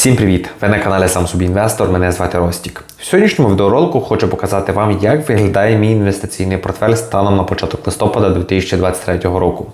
Всім привіт! Ви на каналі Сам Собі Інвестор. Мене звати Ростік. В сьогоднішньому відеоролику хочу показати вам, як виглядає мій інвестиційний портфель станом на початок листопада 2023 року.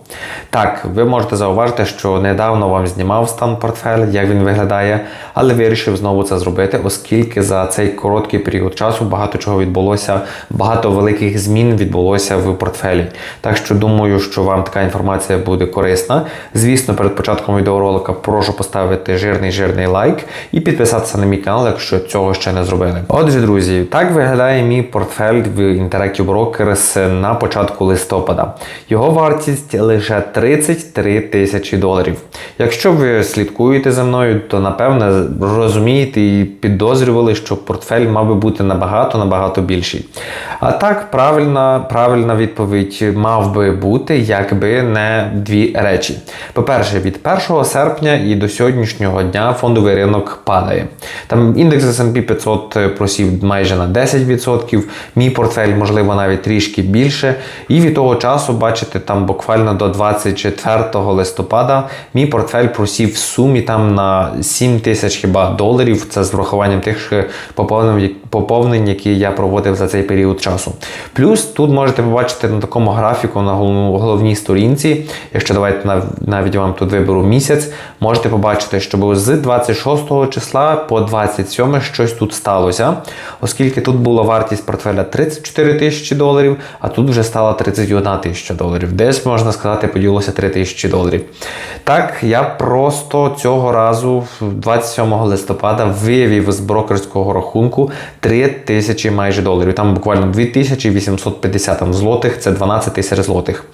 Так, ви можете зауважити, що недавно вам знімав стан портфель, як він виглядає, але вирішив знову це зробити, оскільки за цей короткий період часу багато чого відбулося, багато великих змін відбулося в портфелі. Так що думаю, що вам така інформація буде корисна. Звісно, перед початком відеоролика прошу поставити жирний жирний лайк і підписатися на мій канал, якщо цього ще не зробили. Отже, друзі, так виглядає мій портфель в Interactive Brokers на початку листопада. Його вартість лише 33 тисячі доларів. Якщо ви слідкуєте за мною, то напевне розумієте і підозрювали, що портфель мав би бути набагато набагато більший. А так, правильна, правильна відповідь мав би бути, якби не дві речі. По-перше, від 1 серпня і до сьогоднішнього дня фондовий ринок падає. Там індекс S&P 500 просів майже на 10%, мій портфель, можливо, навіть трішки більше. І від того часу, бачите, там буквально до 24 листопада мій портфель просів в сумі там на 7 тисяч хіба доларів. Це з врахуванням тих поповнень, поповнень, які я проводив за цей період часу. Плюс тут можете побачити на такому графіку на головній сторінці, якщо давайте навіть вам тут виберу місяць, можете побачити, що з 26 числа по 27 щось тут сталося, оскільки тут була вартість портфеля 34 тисячі доларів, а тут вже стала 31 тисяча доларів. Десь, можна сказати, поділося 3 тисячі доларів. Так, я просто цього разу, 27 листопада, вивів з брокерського рахунку 3 тисячі майже доларів. Там буквально 2850 там, злотих, це 12 тисяч злотих.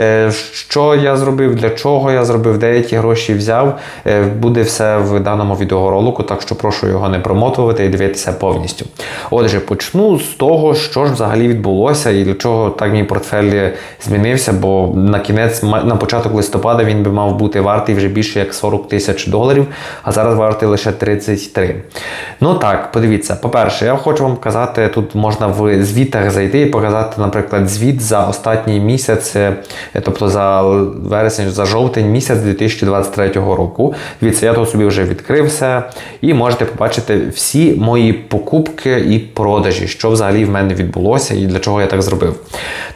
Е, що я зробив, для чого я зробив, деякі гроші взяв, е, буде все в даному відеоролику, так що прошу його не промотувати і дивитися повністю. Отже, почну з того, що ж взагалі відбулося і для чого так мій портфель змінився, бо на кінець, на початок листопада він би мав бути вартий вже більше як 40 тисяч доларів, а зараз вартий лише 33. Ну так, подивіться, по-перше, я хочу вам показати, тут можна в звітах зайти і показати, наприклад, звіт за останній місяць, е, тобто за вересень, за жовтень місяць 2023 року. Дивіться, я тут собі вже відкрив все і можете побачити всі мої покупки і продажі, що взагалі в мене відбулося і для чого я так зробив.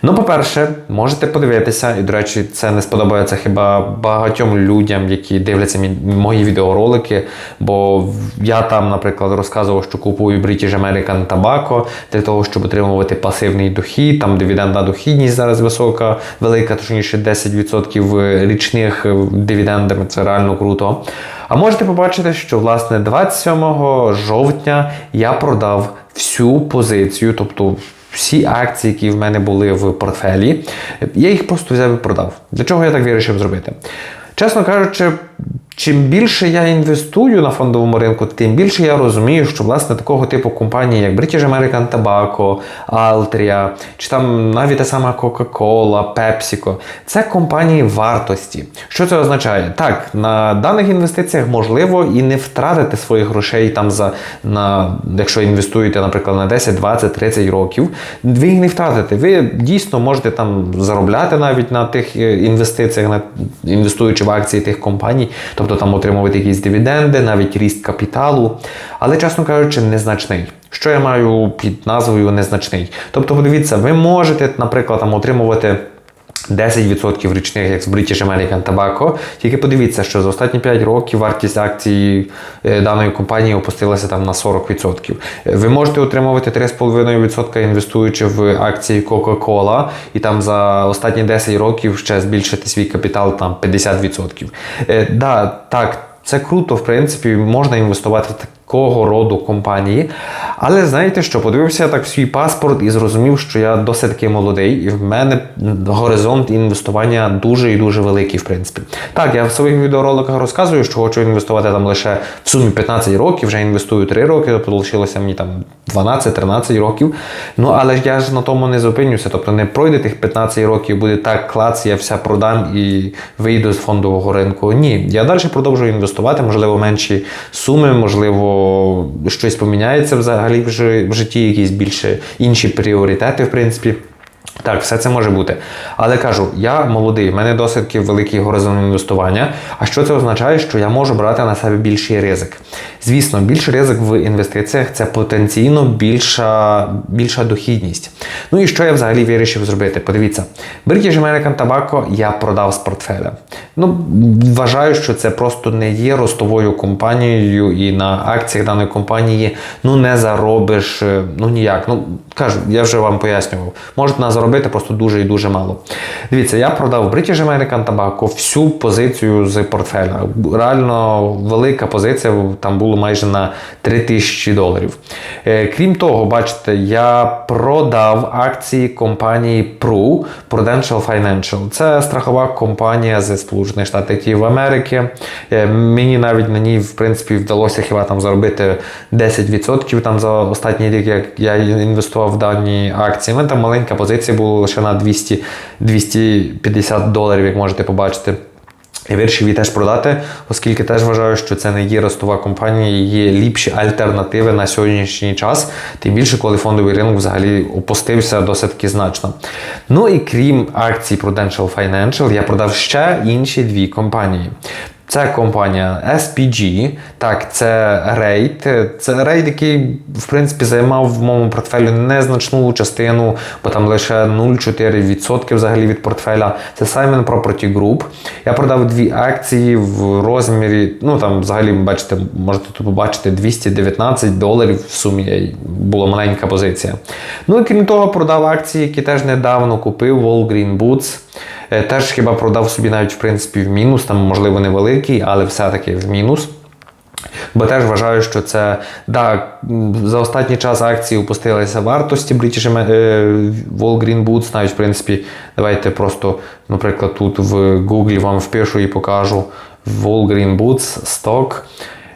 Ну, по-перше, можете подивитися, і, до речі, це не сподобається хіба багатьом людям, які дивляться мої відеоролики. Бо я там, наприклад, розказував, що купую British American Tobacco для того, щоб отримувати пасивний дохід. Там дивідендна дохідність зараз висока, велика, точніше 10% річних дивідендами. Це реально круто. А можете побачити, що власне 27 жовтня я продав всю позицію, тобто всі акції, які в мене були в портфелі, я їх просто взяв і продав. Для чого я так вирішив зробити? Чесно кажучи, Чим більше я інвестую на фондовому ринку, тим більше я розумію, що власне такого типу компанії, як British American Tobacco, Altria, чи там навіть та сама Coca-Cola, PepsiCo, це компанії вартості. Що це означає? Так, на даних інвестиціях можливо і не втратити своїх грошей там за на, якщо інвестуєте, наприклад, на 10, 20, 30 років, ви їх не втратите. Ви дійсно можете там заробляти навіть на тих е, інвестиціях, на інвестуючи в акції тих компаній тобто там отримувати якісь дивіденди, навіть ріст капіталу, але, чесно кажучи, незначний. Що я маю під назвою незначний? Тобто, подивіться, ви можете, наприклад, там отримувати. 10% річних, як з British American Tobacco. Тільки подивіться, що за останні 5 років вартість акції е, даної компанії опустилася там на 40%. Ви можете отримувати 3,5% інвестуючи в акції Coca-Cola, і там за останні 10 років ще збільшити свій капітал там 50%. Е, да, так. Це круто, в принципі, можна інвестувати в такого роду компанії. Але знаєте що, подивився так в свій паспорт і зрозумів, що я досить таки молодий, і в мене горизонт інвестування дуже і дуже великий, в принципі. Так, я в своїх відеороликах розказую, що хочу інвестувати там лише в сумі 15 років, вже інвестую 3 роки, тобто лишилося мені там 12-13 років. Ну, але я ж на тому не зупинюся. Тобто не пройде тих 15 років, буде так клац, я все продам і вийду з фондового ринку. Ні, я далі продовжую інвестувати, можливо, менші суми, можливо щось поміняється взагалі в житті, якісь більше інші пріоритети, в принципі. Так, все це може бути. Але кажу, я молодий, в мене досить великий горизонт інвестування. А що це означає? Що я можу брати на себе більший ризик. Звісно, більший ризик в інвестиціях це потенційно більша, більша дохідність. Ну і що я взагалі вирішив зробити? Подивіться, British American Tobacco я продав з портфеля. Ну, вважаю, що це просто не є ростовою компанією, і на акціях даної компанії ну не заробиш е, ну ніяк. Ну кажу, я вже вам пояснював. Можете на заробити просто дуже і дуже мало. Дивіться, я продав British American Tobacco всю позицію з портфеля. Реально велика позиція, там було майже на 3000 доларів. Е, Крім того, бачите, я продав акції компанії PRU Prudential Financial. Це страхова компанія з Сполучених Штатів Америки. Е, Мені навіть на ній, в принципі, вдалося хіба там заробити 10% там за останній рік, як я інвестував в дані акції. У мене там маленька позиція була лише на 200, 250 доларів, як можете побачити. Я вирішив її теж продати, оскільки теж вважаю, що це не є ростова компанія, є ліпші альтернативи на сьогоднішній час, тим більше, коли фондовий ринок взагалі опустився досить таки значно. Ну і крім акцій Prudential Financial, я продав ще інші дві компанії. Це компанія SPG, так, це рейд. Це рейд, який, в принципі, займав в моєму портфелі незначну частину, бо там лише 0,4% взагалі від портфеля. Це Simon Property Group. Я продав дві акції в розмірі, ну там взагалі, бачите, можете тут побачити 219 доларів в сумі була маленька позиція. Ну і крім того, продав акції, які теж недавно купив Walgreen Boots. Е, Теж хіба продав собі навіть в принципі в мінус, там можливо невеликий, але все-таки в мінус. Бо теж вважаю, що це да, за останній час акції опустилися вартості British е, Walgreen Boots. Навіть в принципі, давайте просто, наприклад, тут в Google вам впишу і покажу Walgreen Boots сток.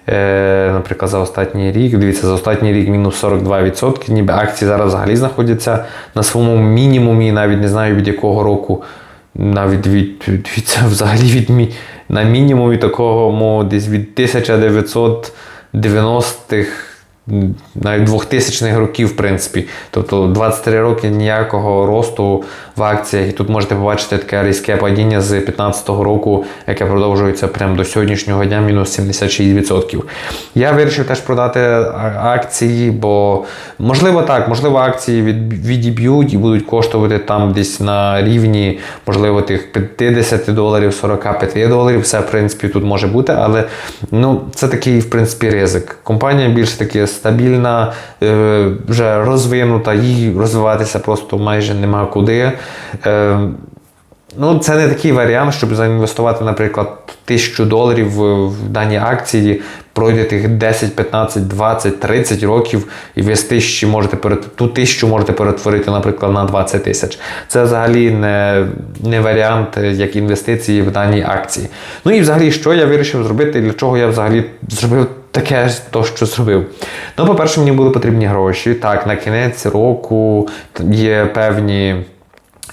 Е, наприклад, за останній рік. Дивіться, за останній рік мінус 42%. Ніби акції зараз взагалі знаходяться на своєму мінімумі, навіть не знаю від якого року. Навіть від, від це взагалі від мі, на мінімумі такого десь від 1990-х, навіть 2000-х років, в принципі. Тобто 23 роки ніякого росту в акціях. І тут можете побачити таке різке падіння з 2015 року, яке продовжується прямо до сьогоднішнього дня, мінус 76%. Я вирішив теж продати акції, бо можливо так, можливо, акції від, відіб'ють і будуть коштувати там десь на рівні, можливо, тих 50 доларів, 45 доларів. Все, в принципі, тут може бути, але ну, це такий, в принципі, ризик. Компанія більш таки стабільна, е, вже розвинута, їй розвиватися просто майже нема куди. Е, Ну, це не такий варіант, щоб заінвестувати, наприклад, тисячу доларів в, дані акції, пройде тих 10, 15, 20, 30 років, і ви тисячі можете ту тисячу можете перетворити, наприклад, на 20 тисяч. Це взагалі не, не варіант е, як інвестиції в дані акції. Ну і взагалі, що я вирішив зробити, для чого я взагалі зробив таке то, що зробив. Ну, по-перше, мені були потрібні гроші. Так, на кінець року є певні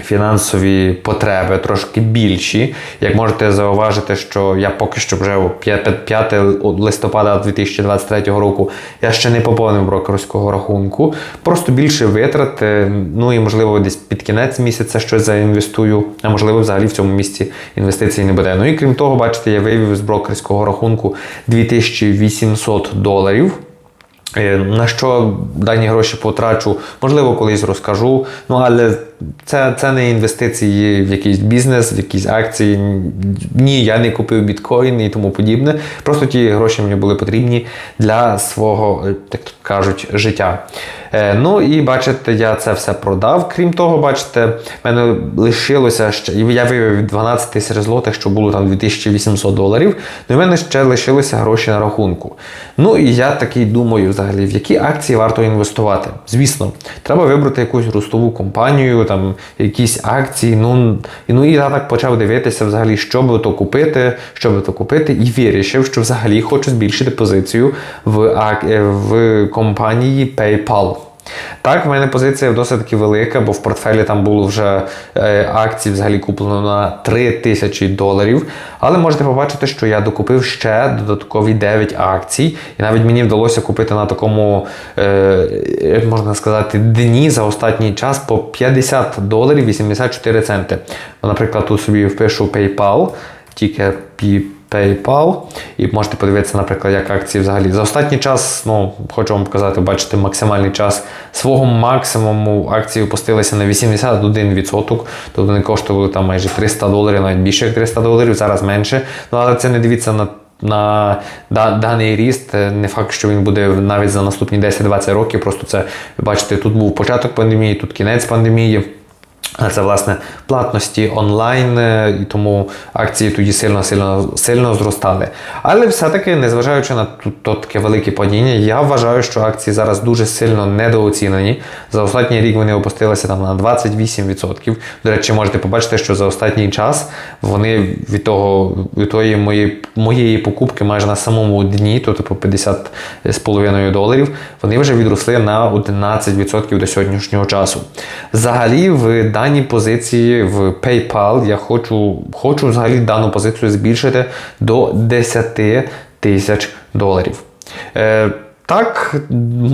фінансові потреби трошки більші. Як можете зауважити, що я поки що вже 5 5 листопада 2023 року я ще не поповнив брокерського рахунку. Просто більше витрат, е, ну і можливо десь під кінець місяця щось заінвестую, а можливо взагалі в цьому місці інвестицій не буде. Ну і крім того, бачите, я вивів з брокерського рахунку 2800 доларів. Е, На що дані гроші потрачу, можливо, колись розкажу. Ну але це, це не інвестиції в якийсь бізнес, в якісь акції. Ні, я не купив біткоін і тому подібне. Просто ті гроші мені були потрібні для свого, е, так кажуть, життя. Е, Ну і бачите, я це все продав. Крім того, бачите, в мене лишилося ще. Я вивів 12 тисяч злотих, що було там 2800 доларів. Ну і в мене ще лишилися гроші на рахунку. Ну і я такий думаю, взагалі, в які акції варто інвестувати. Звісно, треба вибрати якусь ростову компанію, там якісь акції. Ну, ну і я так почав дивитися, взагалі, що би то купити, що би то купити, і вирішив, що взагалі хочу збільшити позицію в, в компанії PayPal. Так, в мене позиція досить таки велика, бо в портфелі там було вже е, акцій взагалі куплено на 3 тисячі доларів. Але можете побачити, що я докупив ще додаткові 9 акцій. І навіть мені вдалося купити на такому, е, можна сказати, дні за останній час по 50 доларів 84 центи. Наприклад, тут собі впишу PayPal, тільки PayPal, і можете подивитися, наприклад, як акції взагалі. За останній час, ну, хочу вам показати, бачите, максимальний час свого максимуму акції опустилися на 81%, тобто вони коштували там майже 300 доларів, навіть більше як 300 доларів, зараз менше. Ну, але це не дивіться на. На да- даний ріст Е, не факт, що він буде навіть за наступні 10-20 років. Просто це бачите, тут був початок пандемії, тут кінець пандемії. Це власне платності онлайн, е, і тому акції тоді сильно сильно сильно зростали. Але все-таки, незважаючи на тут то таке велике падіння, я вважаю, що акції зараз дуже сильно недооцінені. За останній рік вони опустилися там на 28%. До речі, можете побачити, що за останній час вони від того від тої моєї, моєї покупки майже на самому дні, то типу 50 з половиною доларів, вони вже відросли на 11% до сьогоднішнього часу. Взагалі, в даній позиції в PayPal я хочу, хочу взагалі дану позицію збільшити до 10 тисяч доларів. Е, так,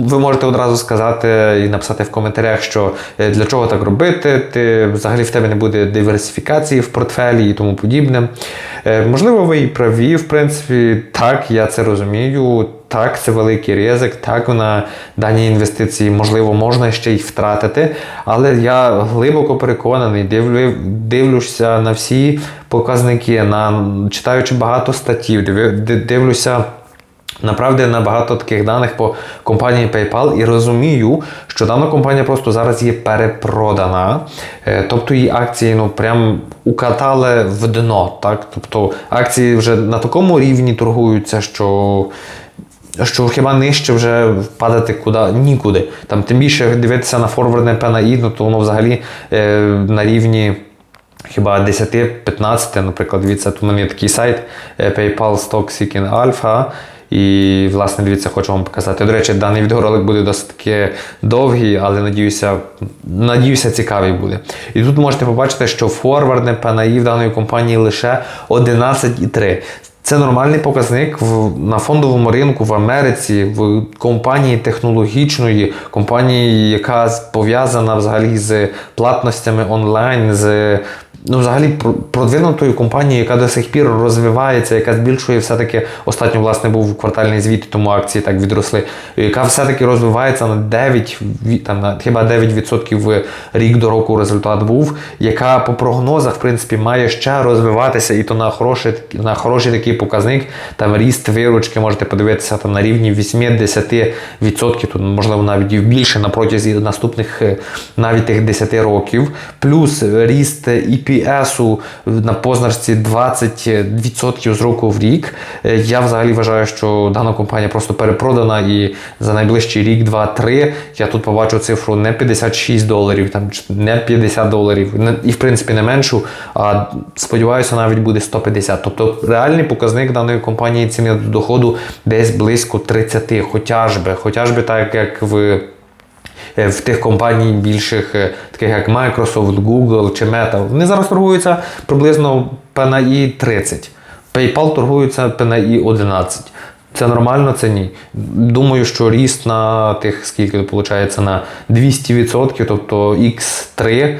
ви можете одразу сказати і написати в коментарях, що е, для чого так робити, ти взагалі в тебе не буде диверсифікації в портфелі і тому подібне. Е, Можливо, ви і праві, в принципі, так, я це розумію. Так, це великий ризик, так на дані інвестиції можливо можна ще й втратити. Але я глибоко переконаний, дивлю, дивлюся на всі показники, на читаючи багато статтів, дивлюся. Направді на багато таких даних по компанії PayPal і розумію, що дана компанія просто зараз є перепродана. Е, Тобто її акції ну прям укатали в дно. Так? Тобто акції вже на такому рівні торгуються, що. Що хіба нижче вже падати куди нікуди. Там тим більше дивитися на форвардне PNI, ну то воно взагалі е, на рівні хіба 10-15, наприклад, дивіться, тут у мене є такий сайт е, PayPal Stock Seeking Alpha. І, власне, дивіться, хочу вам показати. До речі, даний відеоролик буде досить таки довгий, але надіюся, надіюся, цікавий буде. І тут можете побачити, що форвардне PNI в даної компанії лише 11,3. Це нормальний показник в, на фондовому ринку в Америці, в компанії технологічної, компанії, яка пов'язана взагалі з платностями онлайн, з ну, взагалі про- продвинутою компанією, яка до сих пір розвивається, яка збільшує все-таки останньо, власне, був квартальний звіт, тому акції так відросли, яка все-таки розвивається на 9, там, на, хіба 9% рік до року результат був, яка по прогнозах, в принципі, має ще розвиватися, і то на хороший, на хороший такий показник, там ріст виручки, можете подивитися там на рівні 8-10%, тут можливо навіть і більше на протязі наступних е, навіть тих 10 років, плюс ріст EPS на позначці 20% з року в рік. Е, Я взагалі вважаю, що дана компанія просто перепродана і за найближчий рік, 2-3 я тут побачу цифру не 56 доларів, там не 50 доларів, і в принципі не меншу, а сподіваюся, навіть буде 150. Тобто реальний показник даної компанії ціни до доходу десь близько 30, хоча ж би, хоча ж би так як в в тих компаній більших, е, таких як Microsoft, Google чи Meta, вони зараз торгуються приблизно PNI 30. PayPal торгується PNI 11. Це нормально, це ні. Думаю, що ріст на тих, скільки виходить, на 200%, тобто X3,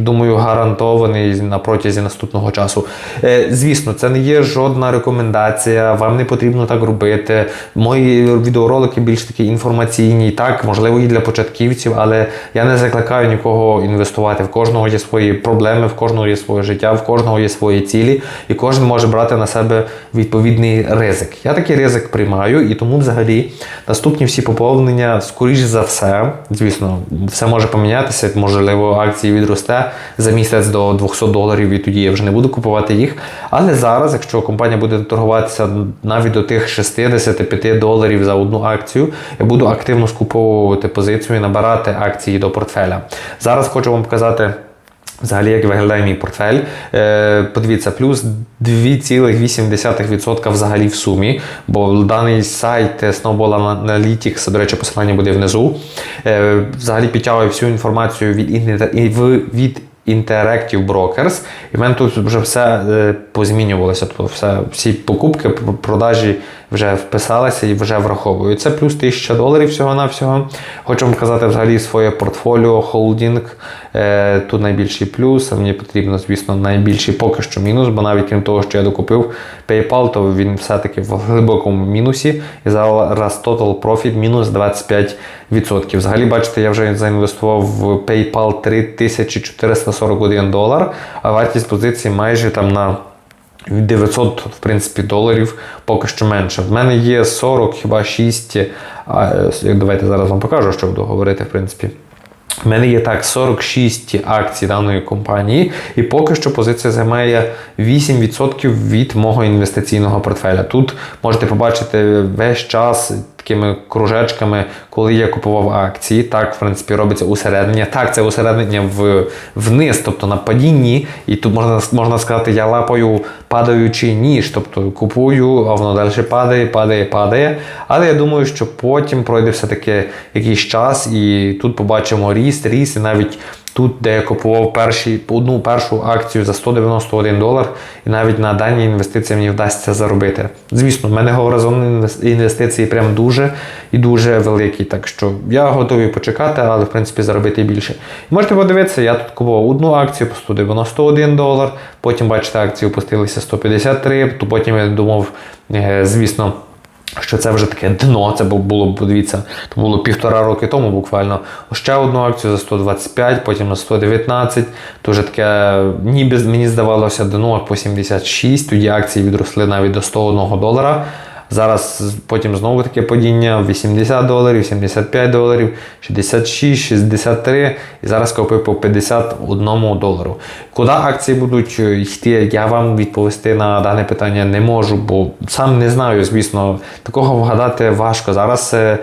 думаю, гарантований на протязі наступного часу. Е, Звісно, це не є жодна рекомендація, вам не потрібно так робити. Мої відеоролики більш такі інформаційні, так, можливо, і для початківців, але я не закликаю нікого інвестувати. В кожного є свої проблеми, в кожного є своє життя, в кожного є свої цілі, і кожен може брати на себе відповідний ризик. Я такий ризик приймаю, і тому взагалі наступні всі поповнення, скоріш за все, звісно, все може помінятися, можливо, акції відросте за місяць до 200 доларів, і тоді я вже не буду купувати їх. Але зараз, якщо компанія буде торгуватися навіть до тих 65 доларів за одну акцію, я буду активно скуповувати позицію і набирати акції до портфеля. Зараз хочу вам показати. Взагалі, як виглядає мій портфель, Е, подивіться, плюс 2,8% взагалі в сумі, бо даний сайт Snowball Analytics, до речі, посилання буде внизу. Е, Взагалі підтягує всю інформацію від, від Interactive Brokers. І в мене тут вже все е, позмінювалося. Тобто все, всі покупки, продажі вже вписалися і вже враховують. Це плюс 1000 доларів всього-навсього. Хочу вам показати взагалі своє портфоліо, холдинг. Е, тут найбільший плюс, мені потрібно, звісно, найбільший поки що мінус, бо навіть крім того, що я докупив PayPal, то він все-таки в глибокому мінусі. І зараз total profit мінус 25%. Взагалі, бачите, я вже заінвестував в PayPal 3441 долар, а вартість позиції майже там на 900, в принципі, доларів поки що менше. В мене є 40, хіба 6. А, е, давайте зараз вам покажу, що буду говорити, в принципі. У мене є так 46 акцій даної компанії, і поки що позиція займає 8% від мого інвестиційного портфеля. Тут можете побачити весь час такими кружечками, коли я купував акції. Так, в принципі, робиться усереднення. Так, це усереднення в, вниз, тобто на падінні. І тут можна, можна сказати, я лапаю падаючий ніж, тобто купую, а воно далі падає, падає, падає. Але я думаю, що потім пройде все-таки якийсь час, і тут побачимо ріст, ріст, і навіть. Тут, де я купував перші, одну першу акцію за 191 долар, і навіть на дані інвестиції мені вдасться заробити. Звісно, в мене горизонт інвес- інвестицій прям дуже і дуже великий. Так що я готовий почекати, але в принципі заробити більше. Можете подивитися, я тут купував одну акцію по 191 долар, потім, бачите, акції опустилися 153, то потім я думав, е, звісно. Що це вже таке дно, це бу- було, подивіться, то було півтора роки тому буквально. Ще одну акцію за 125, потім на 119. То вже таке, ніби мені здавалося дно по 76, тоді акції відросли навіть до 101 долара. Зараз потім знову таке падіння 80 доларів, 75 доларів, 66, 63 і зараз купив по 51 долару. Куди акції будуть е, йти, я вам відповісти на дане питання не можу, бо сам не знаю, звісно, такого вгадати важко. Зараз е,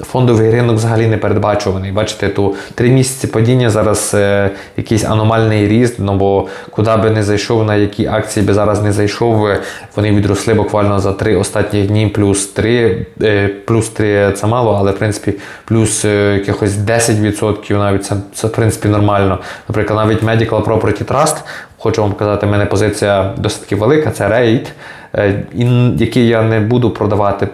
фондовий ринок взагалі не передбачуваний. Бачите, ту три місяці падіння зараз е, якийсь аномальний ріст, ну бо куди би не зайшов, на які акції би зараз не зайшов, е, вони відросли буквально за три останні дні, плюс 3, е, плюс 3 це мало, але в принципі плюс е, якихось 10% навіть це, це в принципі нормально. Наприклад, навіть Medical Property Trust, хочу вам показати, в мене позиція досить велика, це рейд, е, який я не буду продавати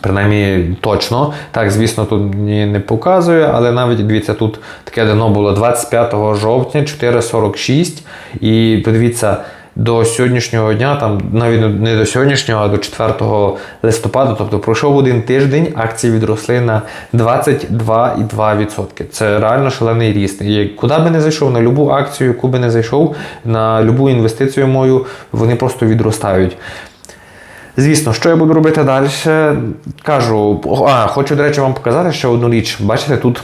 Принаймні точно. Так, звісно, тут мені не показує, але навіть дивіться, тут таке дано було 25 жовтня 4,46. І подивіться, до сьогоднішнього дня, там навіть не до сьогоднішнього, а до 4 листопада, тобто пройшов один тиждень, акції відросли на 22,2%. Це реально шалений ріст. І куди би не зайшов, на любу акцію, яку би не зайшов, на любу інвестицію мою, вони просто відростають. Звісно, що я буду робити далі? Кажу, а, хочу, до речі, вам показати ще одну річ. Бачите, тут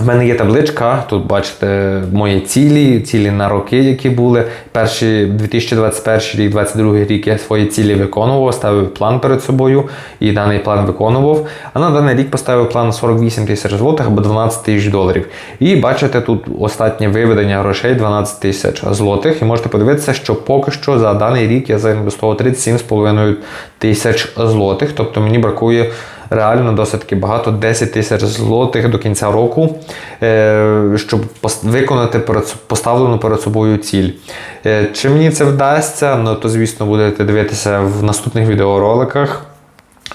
в мене є табличка, тут бачите мої цілі, цілі на роки, які були. Перші 2021 рік, 2022 рік я свої цілі виконував, ставив план перед собою і даний план виконував. А на даний рік поставив план 48 тисяч злотих або 12 тисяч доларів. І бачите, тут останнє виведення грошей 12 тисяч злотих. І можете подивитися, що поки що за даний рік я заінвестував 37,5 тисяч злотих. Тобто мені бракує реально досить багато 10 тисяч злотих до кінця року, е, щоб виконати поставлену перед собою ціль. Е, Чи мені це вдасться? Ну то звісно будете дивитися в наступних відеороликах.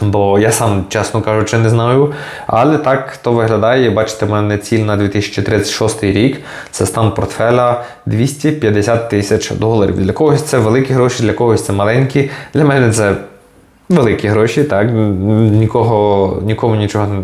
Бо я сам, чесно кажучи, не знаю. Але так то виглядає. Бачите, в мене ціль на 2036 рік. Це стан портфеля 250 тисяч доларів. Для когось це великі гроші, для когось це маленькі. Для мене це великі гроші, так. Нікого, нікому нічого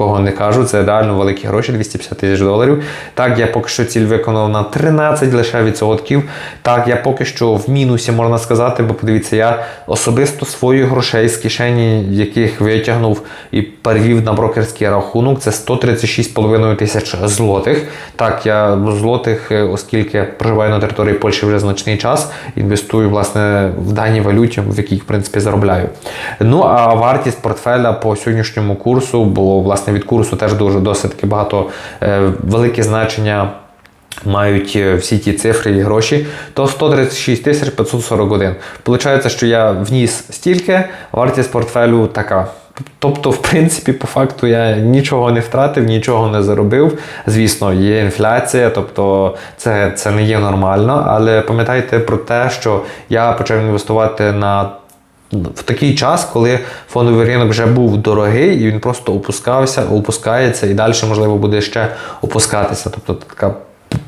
такого не кажу. Це реально великі гроші, 250 тисяч доларів. Так, я поки що ціль виконав на 13 лише відсотків. Так, я поки що в мінусі можна сказати, бо подивіться, я особисто своїх грошей з кишені, яких витягнув і перевів на брокерський рахунок, це 136,5 тисяч злотих. Так, я злотих, е, оскільки проживаю на території Польщі вже значний час, інвестую власне в даній валюті, в якій в принципі заробляю. Ну а вартість портфеля по сьогоднішньому курсу було власне від курсу теж дуже досить таки багато е, велике значення мають е, всі ті цифри і гроші, то 136 тисяч 541. Получається, що я вніс стільки, вартість портфелю така. Тобто, в принципі, по факту я нічого не втратив, нічого не заробив. Звісно, є інфляція, тобто це, це не є нормально. Але пам'ятайте про те, що я почав інвестувати на в такий час, коли фондовий ринок вже був дорогий, і він просто опускався, опускається, і далі, можливо, буде ще опускатися. Тобто така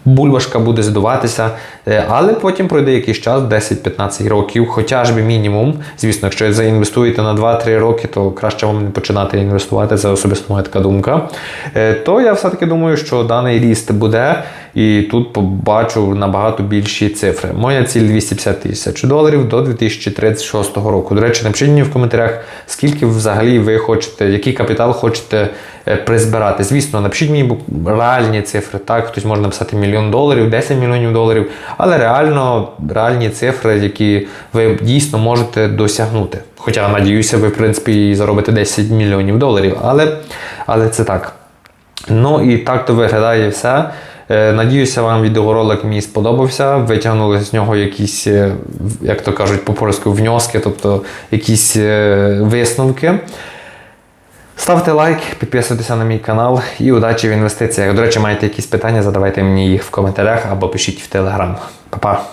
бульбашка буде здуватися, Е, але потім пройде якийсь час, 10-15 років, хоча ж би мінімум. Звісно, якщо заінвестуєте на 2-3 роки, то краще вам не починати інвестувати, це особисто моя така думка. Е, То я все-таки думаю, що даний ріст буде, і тут побачу набагато більші цифри. Моя ціль 250 тисяч доларів до 2036 року. До речі, напишіть мені в коментарях, скільки взагалі ви хочете, який капітал хочете е, призбирати. Звісно, напишіть мені реальні цифри. Так, хтось може написати мільйон доларів, 10 мільйонів доларів, але реально реальні цифри, які ви дійсно можете досягнути. Хоча, надіюся, ви, в принципі, і заробите 10 мільйонів доларів, але, але це так. Ну і так то виглядає все. Е, Надіюся, вам відеоролик мій сподобався. Витягнули з нього якісь, е, як то кажуть по-польську, вньоски, тобто якісь е, висновки. Ставте лайк, підписуйтеся на мій канал і удачі в інвестиціях. До речі, маєте якісь питання, задавайте мені їх в коментарях або пишіть в телеграм. Па-па!